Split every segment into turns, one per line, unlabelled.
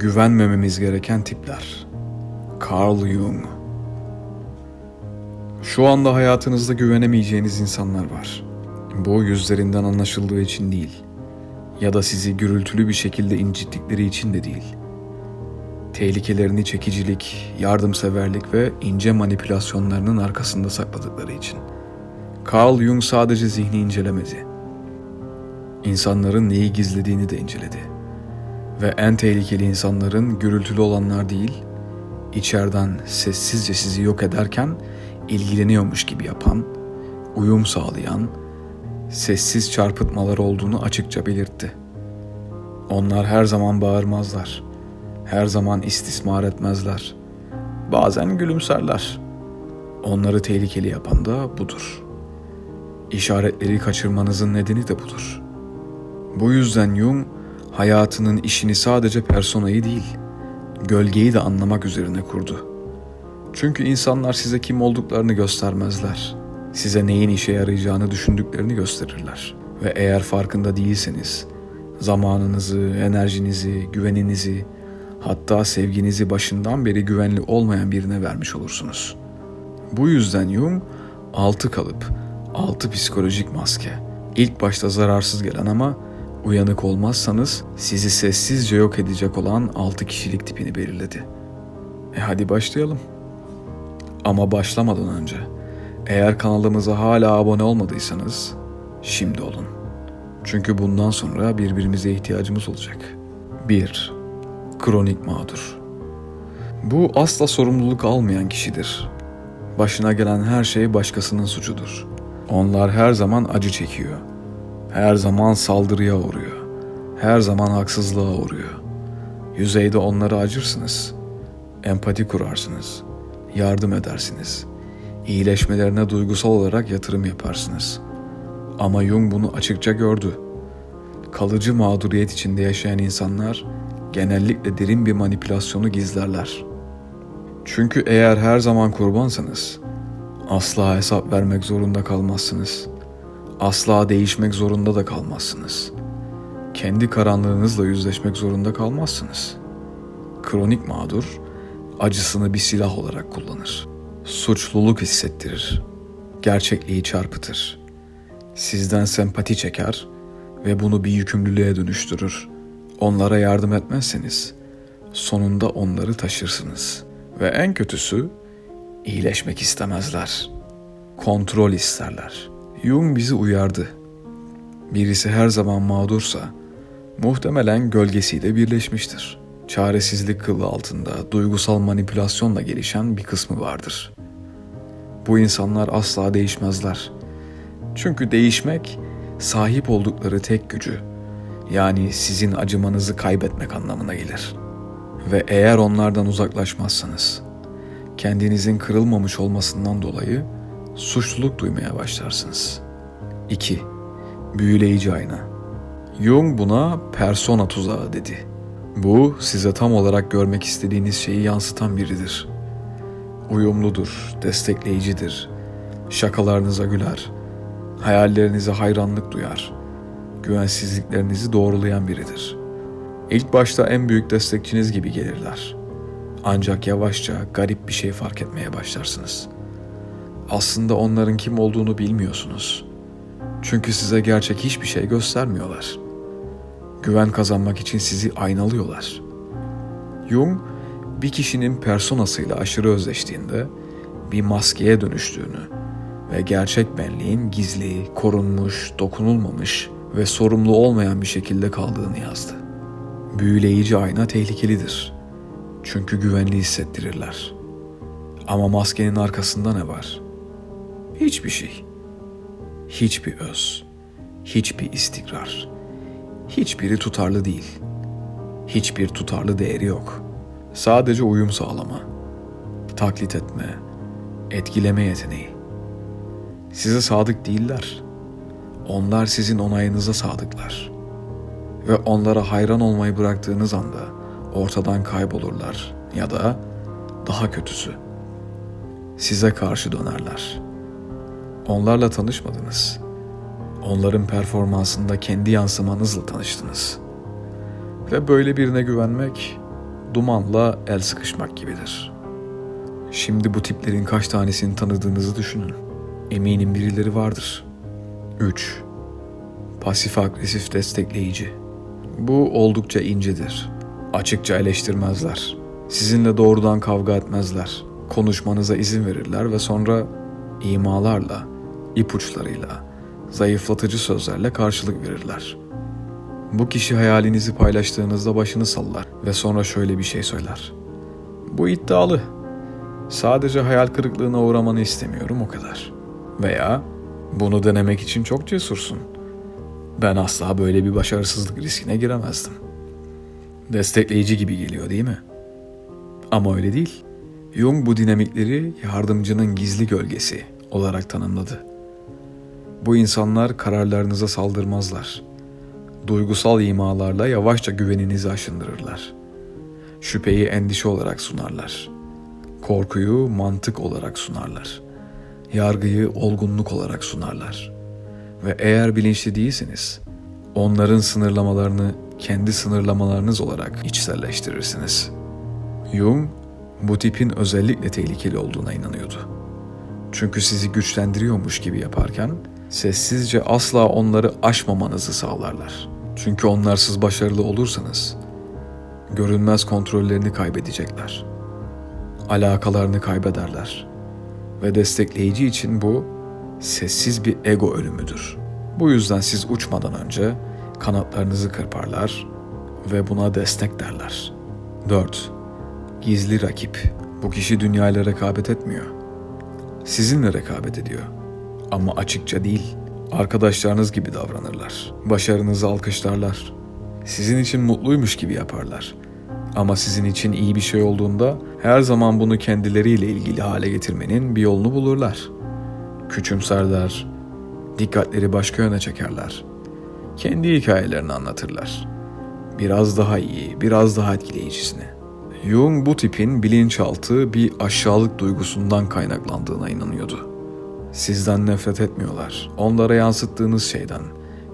Güvenmememiz gereken tipler. Carl Jung. Şu anda hayatınızda güvenemeyeceğiniz insanlar var. Bu yüzlerinden anlaşıldığı için değil. Ya da sizi gürültülü bir şekilde incittikleri için de değil. Tehlikelerini çekicilik, yardımseverlik ve ince manipülasyonlarının arkasında sakladıkları için. Carl Jung sadece zihni incelemedi. İnsanların neyi gizlediğini de inceledi. Ve en tehlikeli insanların gürültülü olanlar değil, içeriden sessizce sizi yok ederken ilgileniyormuş gibi yapan, uyum sağlayan, sessiz çarpıtmalar olduğunu açıkça belirtti. Onlar her zaman bağırmazlar. Her zaman istismar etmezler. Bazen gülümserler. Onları tehlikeli yapan da budur. İşaretleri kaçırmanızın nedeni de budur. Bu yüzden Jung hayatının işini sadece personayı değil, gölgeyi de anlamak üzerine kurdu. Çünkü insanlar size kim olduklarını göstermezler. Size neyin işe yarayacağını düşündüklerini gösterirler. Ve eğer farkında değilseniz, zamanınızı, enerjinizi, güveninizi, hatta sevginizi başından beri güvenli olmayan birine vermiş olursunuz. Bu yüzden Jung altı kalıp, altı psikolojik maske. İlk başta zararsız gelen ama uyanık olmazsanız sizi sessizce yok edecek olan altı kişilik tipini belirledi. E hadi başlayalım. Ama başlamadan önce eğer kanalımıza hala abone olmadıysanız şimdi olun. Çünkü bundan sonra birbirimize ihtiyacımız olacak. 1. Kronik mağdur. Bu asla sorumluluk almayan kişidir. Başına gelen her şey başkasının suçudur. Onlar her zaman acı çekiyor. Her zaman saldırıya uğruyor. Her zaman haksızlığa uğruyor. Yüzeyde onlara acırsınız. Empati kurarsınız. Yardım edersiniz. İyileşmelerine duygusal olarak yatırım yaparsınız. Ama Jung bunu açıkça gördü. Kalıcı mağduriyet içinde yaşayan insanlar genellikle derin bir manipülasyonu gizlerler. Çünkü eğer her zaman kurbansanız asla hesap vermek zorunda kalmazsınız. Asla değişmek zorunda da kalmazsınız. Kendi karanlığınızla yüzleşmek zorunda kalmazsınız. Kronik mağdur acısını bir silah olarak kullanır. Suçluluk hissettirir. Gerçekliği çarpıtır. Sizden sempati çeker ve bunu bir yükümlülüğe dönüştürür. Onlara yardım etmezseniz sonunda onları taşırsınız. Ve en kötüsü iyileşmek istemezler. Kontrol isterler. Jung bizi uyardı. Birisi her zaman mağdursa muhtemelen gölgesiyle birleşmiştir. Çaresizlik kılı altında duygusal manipülasyonla gelişen bir kısmı vardır. Bu insanlar asla değişmezler. Çünkü değişmek sahip oldukları tek gücü yani sizin acımanızı kaybetmek anlamına gelir. Ve eğer onlardan uzaklaşmazsanız kendinizin kırılmamış olmasından dolayı suçluluk duymaya başlarsınız. 2. Büyüleyici ayna. Jung buna persona tuzağı dedi. Bu size tam olarak görmek istediğiniz şeyi yansıtan biridir. Uyumludur, destekleyicidir. Şakalarınıza güler. Hayallerinize hayranlık duyar. Güvensizliklerinizi doğrulayan biridir. İlk başta en büyük destekçiniz gibi gelirler. Ancak yavaşça garip bir şey fark etmeye başlarsınız. Aslında onların kim olduğunu bilmiyorsunuz. Çünkü size gerçek hiçbir şey göstermiyorlar. Güven kazanmak için sizi aynalıyorlar. Jung bir kişinin personasıyla aşırı özleştiğinde bir maskeye dönüştüğünü ve gerçek benliğin gizli, korunmuş, dokunulmamış ve sorumlu olmayan bir şekilde kaldığını yazdı. Büyüleyici ayna tehlikelidir. Çünkü güvenli hissettirirler. Ama maskenin arkasında ne var? Hiçbir şey. Hiçbir öz. Hiçbir istikrar. Hiçbiri tutarlı değil. Hiçbir tutarlı değeri yok. Sadece uyum sağlama, taklit etme, etkileme yeteneği. Size sadık değiller. Onlar sizin onayınıza sadıklar. Ve onlara hayran olmayı bıraktığınız anda ortadan kaybolurlar ya da daha kötüsü size karşı dönerler. Onlarla tanışmadınız. Onların performansında kendi yansımanızla tanıştınız. Ve böyle birine güvenmek dumanla el sıkışmak gibidir. Şimdi bu tiplerin kaç tanesini tanıdığınızı düşünün. Eminim birileri vardır. 3. Pasif agresif destekleyici. Bu oldukça incedir. Açıkça eleştirmezler. Sizinle doğrudan kavga etmezler. Konuşmanıza izin verirler ve sonra imalarla, ipuçlarıyla, zayıflatıcı sözlerle karşılık verirler. Bu kişi hayalinizi paylaştığınızda başını sallar ve sonra şöyle bir şey söyler. Bu iddialı. Sadece hayal kırıklığına uğramanı istemiyorum o kadar. Veya bunu denemek için çok cesursun. Ben asla böyle bir başarısızlık riskine giremezdim. Destekleyici gibi geliyor değil mi? Ama öyle değil. Jung bu dinamikleri yardımcının gizli gölgesi olarak tanımladı. Bu insanlar kararlarınıza saldırmazlar. Duygusal imalarla yavaşça güveninizi aşındırırlar. Şüpheyi endişe olarak sunarlar. Korkuyu mantık olarak sunarlar. Yargıyı olgunluk olarak sunarlar. Ve eğer bilinçli değilseniz, onların sınırlamalarını kendi sınırlamalarınız olarak içselleştirirsiniz. Jung, bu tipin özellikle tehlikeli olduğuna inanıyordu. Çünkü sizi güçlendiriyormuş gibi yaparken sessizce asla onları aşmamanızı sağlarlar. Çünkü onlarsız başarılı olursanız görünmez kontrollerini kaybedecekler. Alakalarını kaybederler. Ve destekleyici için bu sessiz bir ego ölümüdür. Bu yüzden siz uçmadan önce kanatlarınızı kırparlar ve buna destek derler. 4. Gizli rakip. Bu kişi dünyayla rekabet etmiyor. Sizinle rekabet ediyor. Ama açıkça değil. Arkadaşlarınız gibi davranırlar. Başarınızı alkışlarlar. Sizin için mutluymuş gibi yaparlar. Ama sizin için iyi bir şey olduğunda her zaman bunu kendileriyle ilgili hale getirmenin bir yolunu bulurlar. Küçümserler, dikkatleri başka yöne çekerler. Kendi hikayelerini anlatırlar. Biraz daha iyi, biraz daha etkileyicisini. Jung bu tipin bilinçaltı bir aşağılık duygusundan kaynaklandığına inanıyordu. Sizden nefret etmiyorlar. Onlara yansıttığınız şeyden,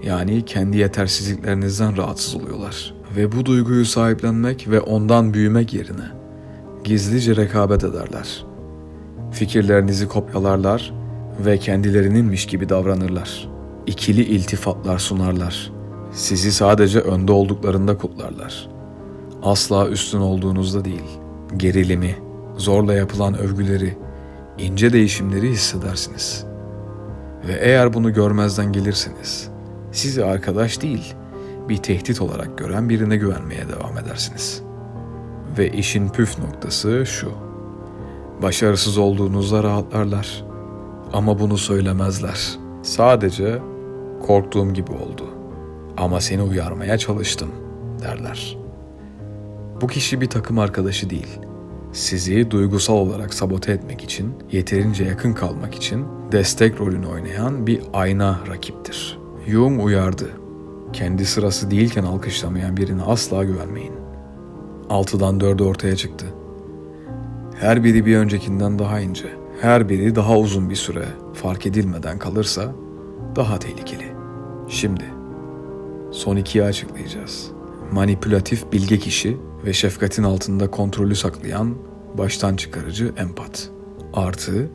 yani kendi yetersizliklerinizden rahatsız oluyorlar. Ve bu duyguyu sahiplenmek ve ondan büyümek yerine gizlice rekabet ederler. Fikirlerinizi kopyalarlar ve kendilerininmiş gibi davranırlar. İkili iltifatlar sunarlar. Sizi sadece önde olduklarında kutlarlar. Asla üstün olduğunuzda değil. Gerilimi, zorla yapılan övgüleri, ince değişimleri hissedersiniz. Ve eğer bunu görmezden gelirseniz, sizi arkadaş değil, bir tehdit olarak gören birine güvenmeye devam edersiniz. Ve işin püf noktası şu. Başarısız olduğunuzda rahatlarlar. Ama bunu söylemezler. Sadece korktuğum gibi oldu. Ama seni uyarmaya çalıştım derler. Bu kişi bir takım arkadaşı değil. Sizi duygusal olarak sabote etmek için, yeterince yakın kalmak için destek rolünü oynayan bir ayna rakiptir. Jung uyardı. Kendi sırası değilken alkışlamayan birine asla güvenmeyin. Altıdan dördü ortaya çıktı. Her biri bir öncekinden daha ince. Her biri daha uzun bir süre fark edilmeden kalırsa daha tehlikeli. Şimdi son ikiyi açıklayacağız. Manipülatif bilge kişi ve şefkatin altında kontrolü saklayan baştan çıkarıcı empat. Artı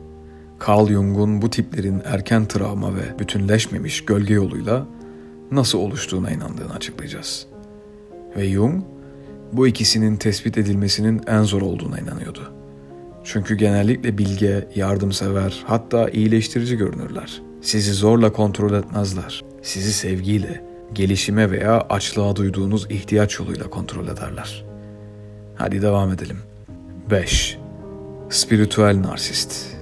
Carl Jung'un bu tiplerin erken travma ve bütünleşmemiş gölge yoluyla nasıl oluştuğuna inandığını açıklayacağız. Ve Jung bu ikisinin tespit edilmesinin en zor olduğuna inanıyordu. Çünkü genellikle bilge, yardımsever, hatta iyileştirici görünürler. Sizi zorla kontrol etmezler. Sizi sevgiyle, gelişime veya açlığa duyduğunuz ihtiyaç yoluyla kontrol ederler. Hadi devam edelim. 5. Spiritüel narsist.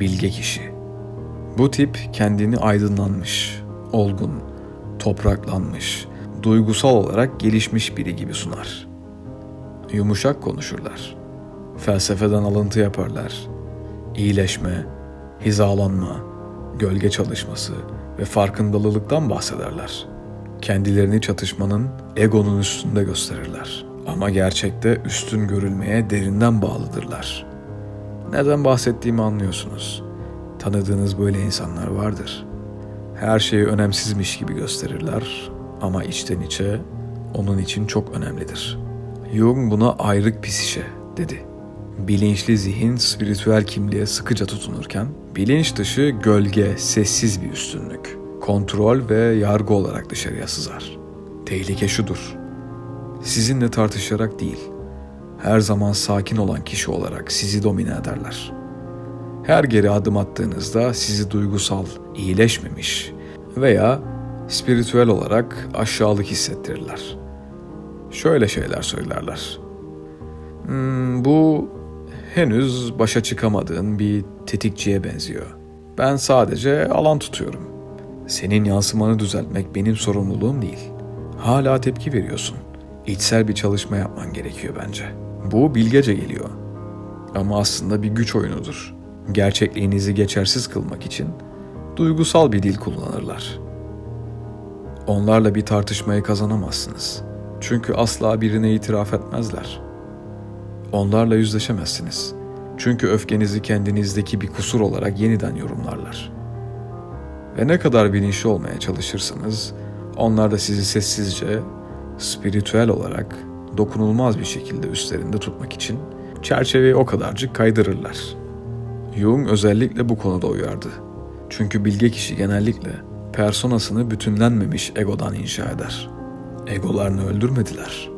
Bilge kişi. Bu tip kendini aydınlanmış, olgun, topraklanmış, duygusal olarak gelişmiş biri gibi sunar. Yumuşak konuşurlar. Felsefeden alıntı yaparlar. İyileşme, hizalanma, gölge çalışması ve farkındalılıktan bahsederler. Kendilerini çatışmanın, egonun üstünde gösterirler. Ama gerçekte üstün görülmeye derinden bağlıdırlar. Neden bahsettiğimi anlıyorsunuz. Tanıdığınız böyle insanlar vardır. Her şeyi önemsizmiş gibi gösterirler ama içten içe onun için çok önemlidir. Jung buna ayrık psişe dedi. Bilinçli zihin spiritüel kimliğe sıkıca tutunurken, bilinç dışı gölge, sessiz bir üstünlük, kontrol ve yargı olarak dışarıya sızar. Tehlike şudur. Sizinle tartışarak değil, her zaman sakin olan kişi olarak sizi domine ederler. Her geri adım attığınızda sizi duygusal, iyileşmemiş veya spiritüel olarak aşağılık hissettirirler. Şöyle şeyler söylerler. Hmm, bu henüz başa çıkamadığın bir tetikçiye benziyor. Ben sadece alan tutuyorum. Senin yansımanı düzeltmek benim sorumluluğum değil. Hala tepki veriyorsun. İçsel bir çalışma yapman gerekiyor bence. Bu bilgece geliyor. Ama aslında bir güç oyunudur. Gerçekliğinizi geçersiz kılmak için duygusal bir dil kullanırlar. Onlarla bir tartışmayı kazanamazsınız. Çünkü asla birine itiraf etmezler. Onlarla yüzleşemezsiniz. Çünkü öfkenizi kendinizdeki bir kusur olarak yeniden yorumlarlar. Ve ne kadar bilinçli olmaya çalışırsanız, onlar da sizi sessizce, spiritüel olarak dokunulmaz bir şekilde üstlerinde tutmak için çerçeveyi o kadarcık kaydırırlar. Jung özellikle bu konuda uyardı. Çünkü bilge kişi genellikle personasını bütünlenmemiş egodan inşa eder. Egolarını öldürmediler.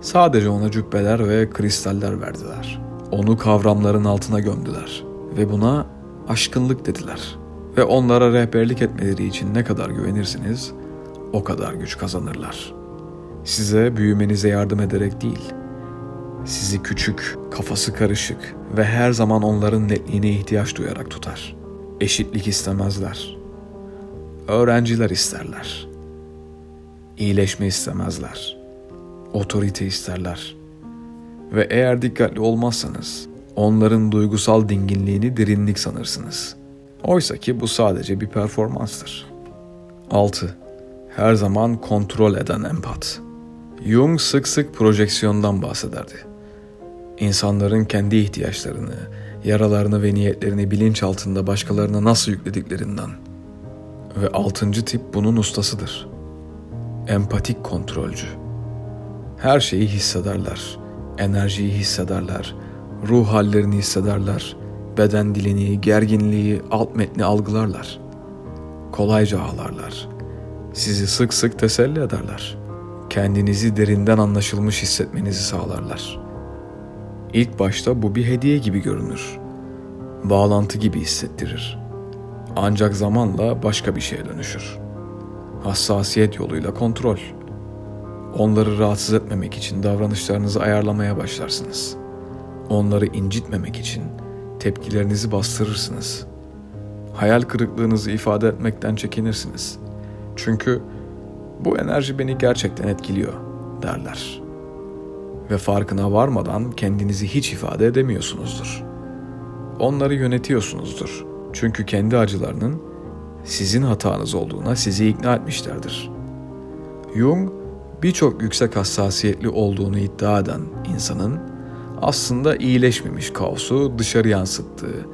Sadece ona cübbeler ve kristaller verdiler. Onu kavramların altına gömdüler ve buna aşkınlık dediler. Ve onlara rehberlik etmeleri için ne kadar güvenirsiniz, o kadar güç kazanırlar. Size büyümenize yardım ederek değil, sizi küçük, kafası karışık ve her zaman onların netliğine ihtiyaç duyarak tutar. Eşitlik istemezler. Öğrenciler isterler. İyileşme istemezler. Otorite isterler. Ve eğer dikkatli olmazsanız onların duygusal dinginliğini derinlik sanırsınız. Oysa ki bu sadece bir performanstır. 6. Her zaman kontrol eden empat. Jung sık sık projeksiyondan bahsederdi. İnsanların kendi ihtiyaçlarını, yaralarını ve niyetlerini bilinç altında başkalarına nasıl yüklediklerinden. Ve altıncı tip bunun ustasıdır. Empatik kontrolcü. Her şeyi hissederler, enerjiyi hissederler, ruh hallerini hissederler, beden dilini, gerginliği, alt metni algılarlar. Kolayca ağlarlar. Sizi sık sık teselli ederler. Kendinizi derinden anlaşılmış hissetmenizi sağlarlar. İlk başta bu bir hediye gibi görünür. Bağlantı gibi hissettirir. Ancak zamanla başka bir şeye dönüşür. Hassasiyet yoluyla kontrol. Onları rahatsız etmemek için davranışlarınızı ayarlamaya başlarsınız. Onları incitmemek için tepkilerinizi bastırırsınız. Hayal kırıklığınızı ifade etmekten çekinirsiniz. Çünkü bu enerji beni gerçekten etkiliyor derler. Ve farkına varmadan kendinizi hiç ifade edemiyorsunuzdur. Onları yönetiyorsunuzdur. Çünkü kendi acılarının sizin hatanız olduğuna sizi ikna etmişlerdir. Jung birçok yüksek hassasiyetli olduğunu iddia eden insanın aslında iyileşmemiş kaosu dışarı yansıttığı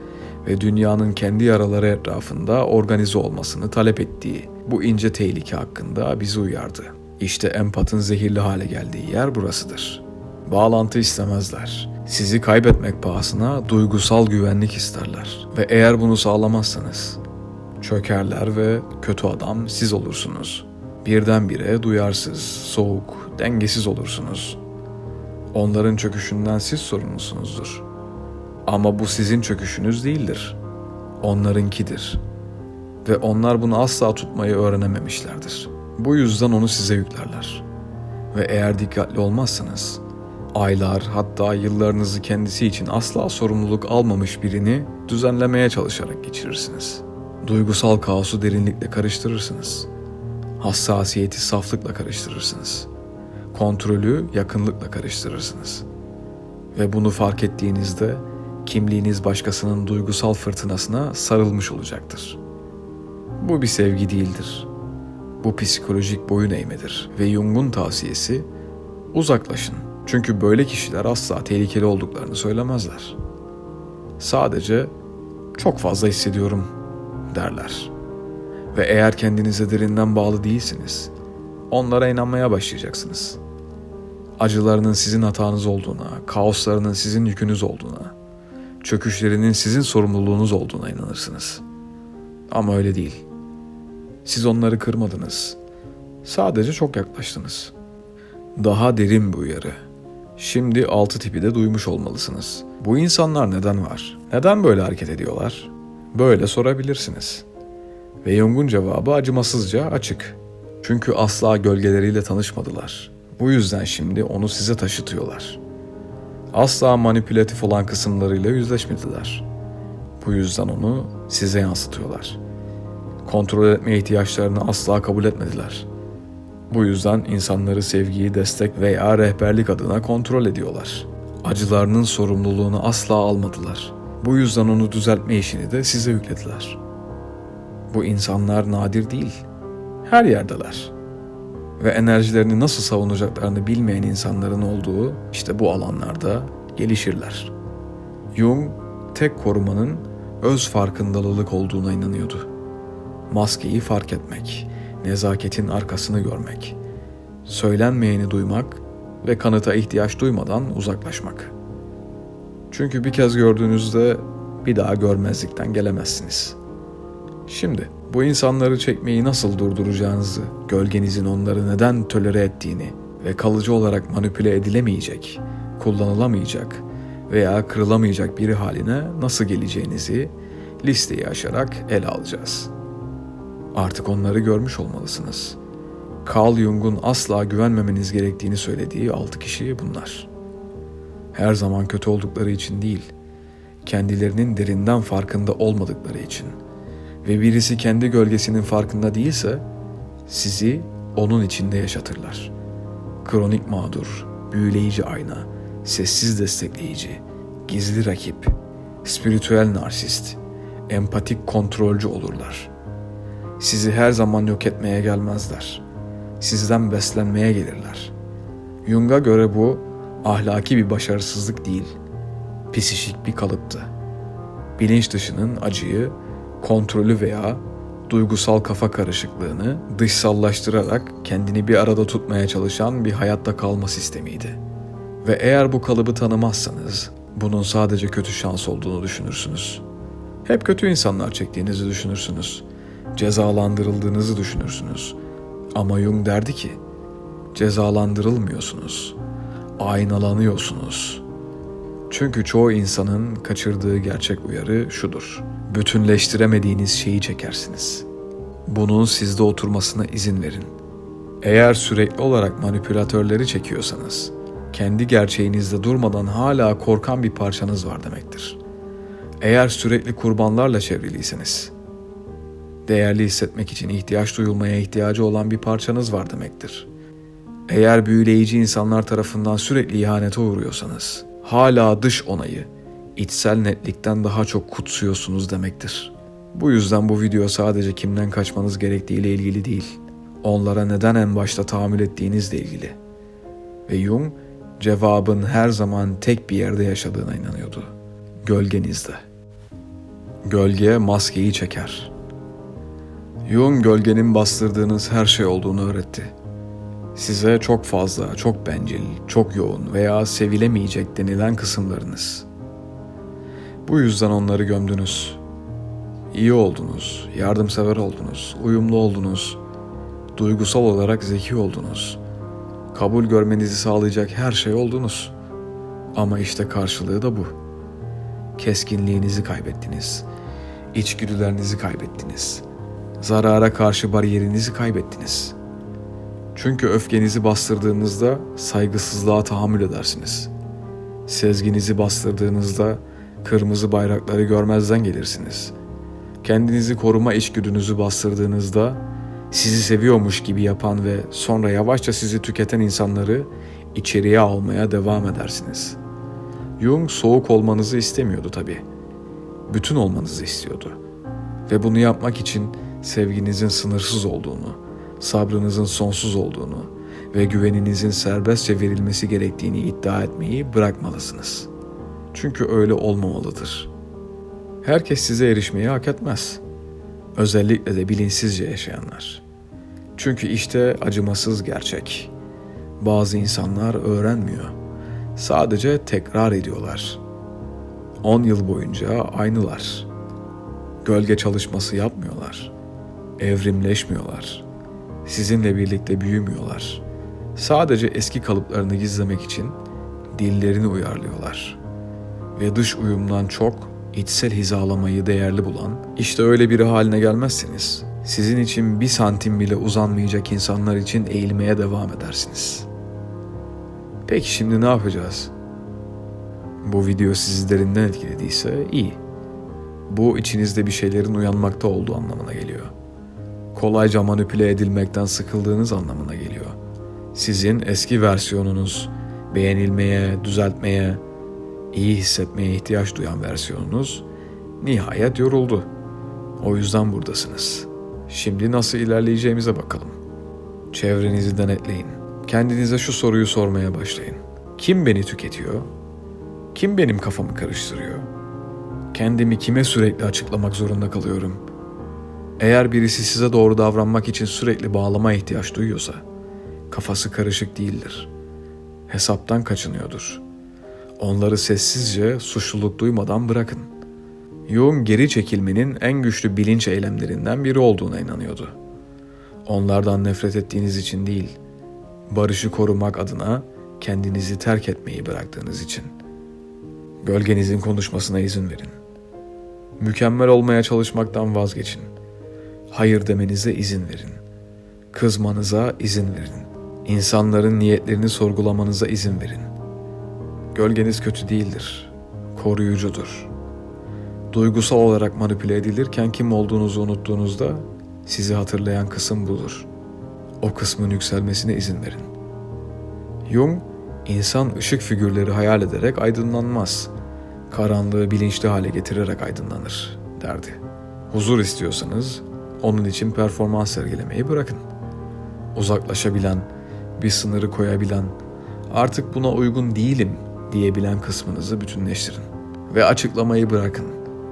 ve dünyanın kendi yaraları etrafında organize olmasını talep ettiği bu ince tehlike hakkında bizi uyardı. İşte empatın zehirli hale geldiği yer burasıdır. Bağlantı istemezler. Sizi kaybetmek pahasına duygusal güvenlik isterler. Ve eğer bunu sağlamazsanız çökerler ve kötü adam siz olursunuz. Birdenbire duyarsız, soğuk, dengesiz olursunuz. Onların çöküşünden siz sorumlusunuzdur. Ama bu sizin çöküşünüz değildir. Onlarınkidir. Ve onlar bunu asla tutmayı öğrenememişlerdir. Bu yüzden onu size yüklerler. Ve eğer dikkatli olmazsanız aylar hatta yıllarınızı kendisi için asla sorumluluk almamış birini düzenlemeye çalışarak geçirirsiniz. Duygusal kaosu derinlikle karıştırırsınız. Hassasiyeti saflıkla karıştırırsınız. Kontrolü yakınlıkla karıştırırsınız. Ve bunu fark ettiğinizde kimliğiniz başkasının duygusal fırtınasına sarılmış olacaktır. Bu bir sevgi değildir. Bu psikolojik boyun eğmedir ve Jung'un tavsiyesi uzaklaşın. Çünkü böyle kişiler asla tehlikeli olduklarını söylemezler. Sadece çok fazla hissediyorum derler. Ve eğer kendinize derinden bağlı değilsiniz, onlara inanmaya başlayacaksınız. acılarının sizin hatanız olduğuna, kaoslarının sizin yükünüz olduğuna, çöküşlerinin sizin sorumluluğunuz olduğuna inanırsınız. Ama öyle değil. Siz onları kırmadınız. Sadece çok yaklaştınız. Daha derin bir uyarı. Şimdi altı tipi de duymuş olmalısınız. Bu insanlar neden var? Neden böyle hareket ediyorlar? Böyle sorabilirsiniz. Ve Jung'un cevabı acımasızca açık. Çünkü asla gölgeleriyle tanışmadılar. Bu yüzden şimdi onu size taşıtıyorlar. Asla manipülatif olan kısımlarıyla yüzleşmediler. Bu yüzden onu size yansıtıyorlar. Kontrol etme ihtiyaçlarını asla kabul etmediler. Bu yüzden insanları sevgiyi, destek veya rehberlik adına kontrol ediyorlar. Acılarının sorumluluğunu asla almadılar. Bu yüzden onu düzeltme işini de size yüklediler. Bu insanlar nadir değil. Her yerdeler. Ve enerjilerini nasıl savunacaklarını bilmeyen insanların olduğu işte bu alanlarda gelişirler. Jung tek korumanın öz farkındalılık olduğuna inanıyordu. Maskeyi fark etmek, nezaketin arkasını görmek, söylenmeyeni duymak ve kanıta ihtiyaç duymadan uzaklaşmak. Çünkü bir kez gördüğünüzde bir daha görmezlikten gelemezsiniz. Şimdi bu insanları çekmeyi nasıl durduracağınızı, gölgenizin onları neden tölere ettiğini ve kalıcı olarak manipüle edilemeyecek, kullanılamayacak veya kırılamayacak biri haline nasıl geleceğinizi listeyi aşarak ele alacağız. Artık onları görmüş olmalısınız. Carl Jung'un asla güvenmemeniz gerektiğini söylediği altı kişi bunlar. Her zaman kötü oldukları için değil, kendilerinin derinden farkında olmadıkları için ve birisi kendi gölgesinin farkında değilse sizi onun içinde yaşatırlar. Kronik mağdur, büyüleyici ayna, sessiz destekleyici, gizli rakip, spiritüel narsist, empatik kontrolcü olurlar. Sizi her zaman yok etmeye gelmezler. Sizden beslenmeye gelirler. Jung'a göre bu ahlaki bir başarısızlık değil, psişik bir kalıptı. Bilinç dışının acıyı, kontrolü veya duygusal kafa karışıklığını dışsallaştırarak kendini bir arada tutmaya çalışan bir hayatta kalma sistemiydi. Ve eğer bu kalıbı tanımazsanız bunun sadece kötü şans olduğunu düşünürsünüz. Hep kötü insanlar çektiğinizi düşünürsünüz. Cezalandırıldığınızı düşünürsünüz. Ama Jung derdi ki cezalandırılmıyorsunuz. Aynalanıyorsunuz. Çünkü çoğu insanın kaçırdığı gerçek uyarı şudur. Bütünleştiremediğiniz şeyi çekersiniz. Bunun sizde oturmasına izin verin. Eğer sürekli olarak manipülatörleri çekiyorsanız, kendi gerçeğinizde durmadan hala korkan bir parçanız var demektir. Eğer sürekli kurbanlarla çevriliyseniz, değerli hissetmek için ihtiyaç duyulmaya ihtiyacı olan bir parçanız var demektir. Eğer büyüleyici insanlar tarafından sürekli ihanete uğruyorsanız, hala dış onayı, içsel netlikten daha çok kutsuyorsunuz demektir. Bu yüzden bu video sadece kimden kaçmanız gerektiğiyle ilgili değil, onlara neden en başta tahammül ettiğinizle ilgili. Ve Jung cevabın her zaman tek bir yerde yaşadığına inanıyordu. Gölgenizde. Gölge maskeyi çeker. Jung gölgenin bastırdığınız her şey olduğunu öğretti. Size çok fazla, çok bencil, çok yoğun veya sevilemeyecek denilen kısımlarınız. Bu yüzden onları gömdünüz. İyi oldunuz, yardımsever oldunuz, uyumlu oldunuz, duygusal olarak zeki oldunuz. Kabul görmenizi sağlayacak her şey oldunuz. Ama işte karşılığı da bu. Keskinliğinizi kaybettiniz. İçgüdülerinizi kaybettiniz. Zarara karşı bariyerinizi kaybettiniz. Çünkü öfkenizi bastırdığınızda saygısızlığa tahammül edersiniz. Sezginizi bastırdığınızda kırmızı bayrakları görmezden gelirsiniz. Kendinizi koruma içgüdünüzü bastırdığınızda sizi seviyormuş gibi yapan ve sonra yavaşça sizi tüketen insanları içeriye almaya devam edersiniz. Jung soğuk olmanızı istemiyordu tabii. Bütün olmanızı istiyordu. Ve bunu yapmak için sevginizin sınırsız olduğunu, sabrınızın sonsuz olduğunu ve güveninizin serbestçe verilmesi gerektiğini iddia etmeyi bırakmalısınız. Çünkü öyle olmamalıdır. Herkes size erişmeyi hak etmez. Özellikle de bilinçsizce yaşayanlar. Çünkü işte acımasız gerçek. Bazı insanlar öğrenmiyor. Sadece tekrar ediyorlar. 10 yıl boyunca aynılar. Gölge çalışması yapmıyorlar. Evrimleşmiyorlar. Sizinle birlikte büyümüyorlar. Sadece eski kalıplarını gizlemek için dillerini uyarlıyorlar. Ve dış uyumdan çok içsel hizalamayı değerli bulan, işte öyle biri haline gelmezseniz, sizin için bir santim bile uzanmayacak insanlar için eğilmeye devam edersiniz. Peki şimdi ne yapacağız? Bu video sizi derinden etkilediyse iyi. Bu içinizde bir şeylerin uyanmakta olduğu anlamına geliyor. Kolayca manipüle edilmekten sıkıldığınız anlamına geliyor. Sizin eski versiyonunuz beğenilmeye, düzeltmeye, iyi hissetmeye ihtiyaç duyan versiyonunuz nihayet yoruldu. O yüzden buradasınız. Şimdi nasıl ilerleyeceğimize bakalım. Çevrenizi denetleyin. Kendinize şu soruyu sormaya başlayın. Kim beni tüketiyor? Kim benim kafamı karıştırıyor? Kendimi kime sürekli açıklamak zorunda kalıyorum? Eğer birisi size doğru davranmak için sürekli bağlama ihtiyaç duyuyorsa, kafası karışık değildir. Hesaptan kaçınıyordur. Onları sessizce, suçluluk duymadan bırakın. Jung geri çekilmenin en güçlü bilinç eylemlerinden biri olduğuna inanıyordu. Onlardan nefret ettiğiniz için değil, barışı korumak adına kendinizi terk etmeyi bıraktığınız için. Gölgenizin konuşmasına izin verin. Mükemmel olmaya çalışmaktan vazgeçin. Hayır demenize izin verin. Kızmanıza izin verin. İnsanların niyetlerini sorgulamanıza izin verin. Gölgeniz kötü değildir. Koruyucudur. Duygusal olarak manipüle edilirken kim olduğunuzu unuttuğunuzda sizi hatırlayan kısım budur. O kısmın yükselmesine izin verin. Jung, insan ışık figürleri hayal ederek aydınlanmaz. Karanlığı bilinçli hale getirerek aydınlanır, derdi. Huzur istiyorsanız onun için performans sergilemeyi bırakın. Uzaklaşabilen, bir sınırı koyabilen, artık buna uygun değilim diyebilen kısmınızı bütünleştirin. Ve açıklamayı bırakın.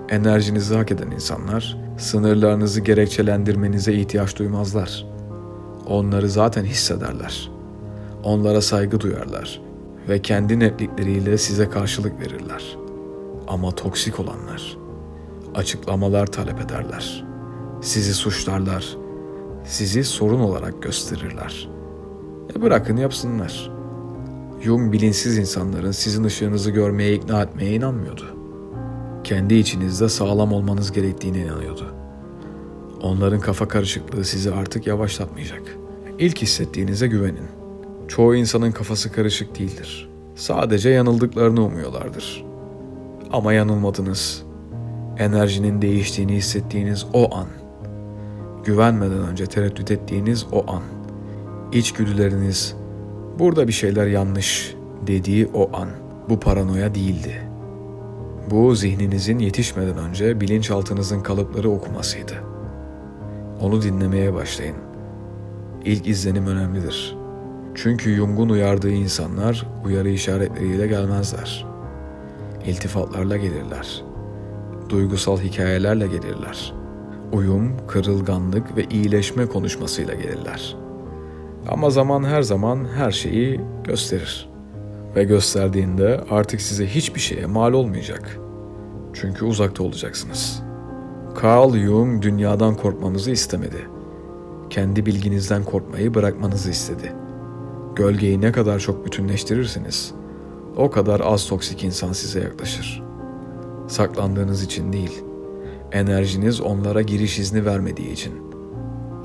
Enerjinizi hak eden insanlar, sınırlarınızı gerekçelendirmenize ihtiyaç duymazlar. Onları zaten hissederler. Onlara saygı duyarlar ve kendi netlikleriyle size karşılık verirler. Ama toksik olanlar, açıklamalar talep ederler. Sizi suçlarlar, sizi sorun olarak gösterirler. E bırakın yapsınlar.'' Jung bilinçsiz insanların sizin ışığınızı görmeye ikna etmeye inanmıyordu. Kendi içinizde sağlam olmanız gerektiğine inanıyordu. Onların kafa karışıklığı sizi artık yavaşlatmayacak. İlk hissettiğinize güvenin. Çoğu insanın kafası karışık değildir. Sadece yanıldıklarını umuyorlardır. Ama yanılmadınız. Enerjinin değiştiğini hissettiğiniz o an. Güvenmeden önce tereddüt ettiğiniz o an. İçgüdüleriniz, Burada bir şeyler yanlış dediği o an. Bu paranoya değildi. Bu zihninizin yetişmeden önce bilinçaltınızın kalıpları okumasıydı. Onu dinlemeye başlayın. İlk izlenim önemlidir. Çünkü Jung'un uyardığı insanlar uyarı işaretleriyle gelmezler. İltifatlarla gelirler. Duygusal hikayelerle gelirler. Uyum, kırılganlık ve iyileşme konuşmasıyla gelirler.'' Ama zaman her zaman her şeyi gösterir. Ve gösterdiğinde artık size hiçbir şeye mal olmayacak. Çünkü uzakta olacaksınız. Carl Jung dünyadan korkmanızı istemedi. Kendi bilginizden korkmayı bırakmanızı istedi. Gölgeyi ne kadar çok bütünleştirirseniz o kadar az toksik insan size yaklaşır. Saklandığınız için değil, enerjiniz onlara giriş izni vermediği için.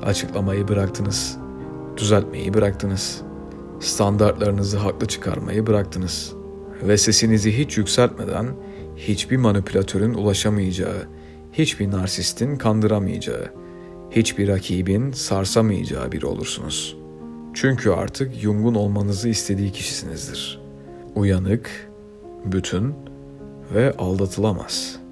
Açıklamayı bıraktınız.'' Düzeltmeyi bıraktınız. Standartlarınızı haklı çıkarmayı bıraktınız. Ve sesinizi hiç yükseltmeden hiçbir manipülatörün ulaşamayacağı, hiçbir narsistin kandıramayacağı, hiçbir rakibin sarsamayacağı biri olursunuz. Çünkü artık Jung'un olmanızı istediği kişisinizdir. Uyanık, bütün ve aldatılamaz.''